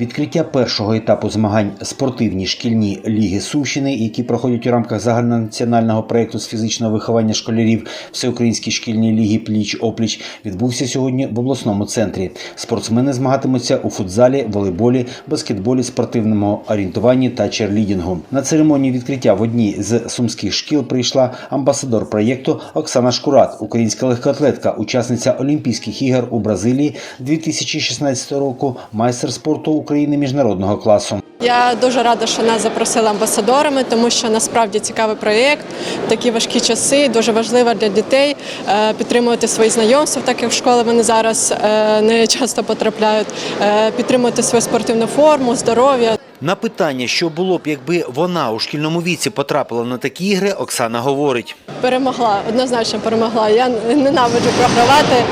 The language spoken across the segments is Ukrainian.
Відкриття першого етапу змагань спортивні шкільні ліги Сумщини, які проходять у рамках загальнонаціонального проєкту з фізичного виховання школярів Всеукраїнські шкільні ліги пліч опліч відбувся сьогодні в обласному центрі. Спортсмени змагатимуться у футзалі, волейболі, баскетболі, спортивному орієнтуванні та черлідінгу. На церемонію відкриття в одній з сумських шкіл прийшла амбасадор проєкту Оксана Шкурат, українська легкоатлетка, учасниця Олімпійських ігор у Бразилії 2016 року, майстер спорту України міжнародного класу. Я дуже рада, що нас запросили амбасадорами, тому що насправді цікавий проєкт. Такі важкі часи. Дуже важливо для дітей е, підтримувати свої знайомства, так як в школи вони зараз е, не часто потрапляють, е, підтримувати свою спортивну форму, здоров'я. На питання, що було б, якби вона у шкільному віці потрапила на такі ігри, Оксана говорить. Перемогла, однозначно перемогла. Я ненавиджу програвати,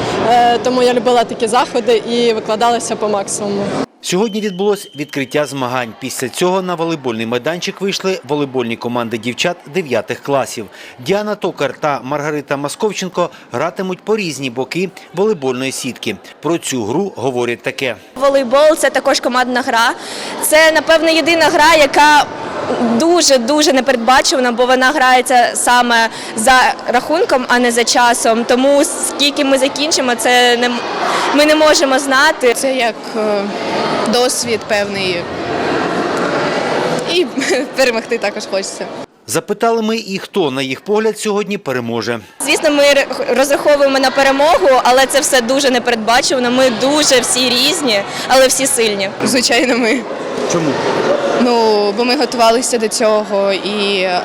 тому я любила такі заходи і викладалася по максимуму. Сьогодні відбулось відкриття змагань. Після цього на волейбольний майданчик вийшли волейбольні команди дівчат 9 класів. Діана Токар та Маргарита Масковченко гратимуть по різні боки волейбольної сітки. Про цю гру говорять таке. Волейбол це також командна гра. Це, напевно, єдина гра, яка дуже дуже непередбачувана, бо вона грається саме за рахунком, а не за часом. Тому скільки ми закінчимо, це не ми не можемо знати. Це як е, досвід певний. І перемогти також хочеться. Запитали ми і хто, на їх погляд, сьогодні переможе. Звісно, ми розраховуємо на перемогу, але це все дуже непередбачувано. Ми дуже всі різні, але всі сильні. Звичайно, ми. Чому? Ну, бо ми готувалися до цього і е,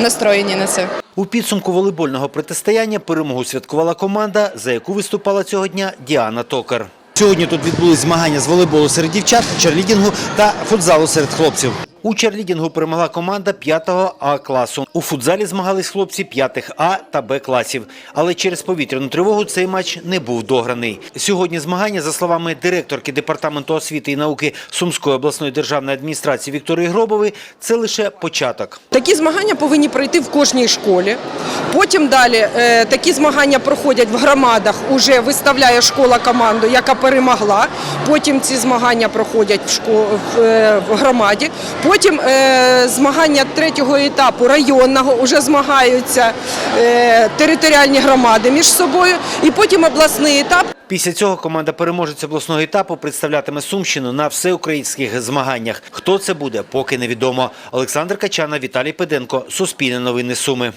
настроєні на це. У підсумку волейбольного протистояння перемогу святкувала команда, за яку виступала цього дня Діана Токар. Сьогодні тут відбулись змагання з волейболу серед дівчат, черлідінгу та футзалу серед хлопців. У черлідінгу перемогла команда 5-го А класу. У футзалі змагались хлопці 5-х А та Б класів. Але через повітряну тривогу цей матч не був дограний. Сьогодні змагання, за словами директорки департаменту освіти і науки Сумської обласної державної адміністрації Вікторії Гробової, це лише початок. Такі змагання повинні пройти в кожній школі. Потім далі е, такі змагання проходять в громадах. Уже виставляє школа команду, яка перемогла. Потім ці змагання проходять в, е, в громаді. Потім е, змагання третього етапу районного вже змагаються е, територіальні громади між собою. І потім обласний етап. Після цього команда переможець обласного етапу представлятиме Сумщину на всеукраїнських змаганнях. Хто це буде, поки невідомо. Олександр Качана, Віталій Педенко, Суспільне новини Суми.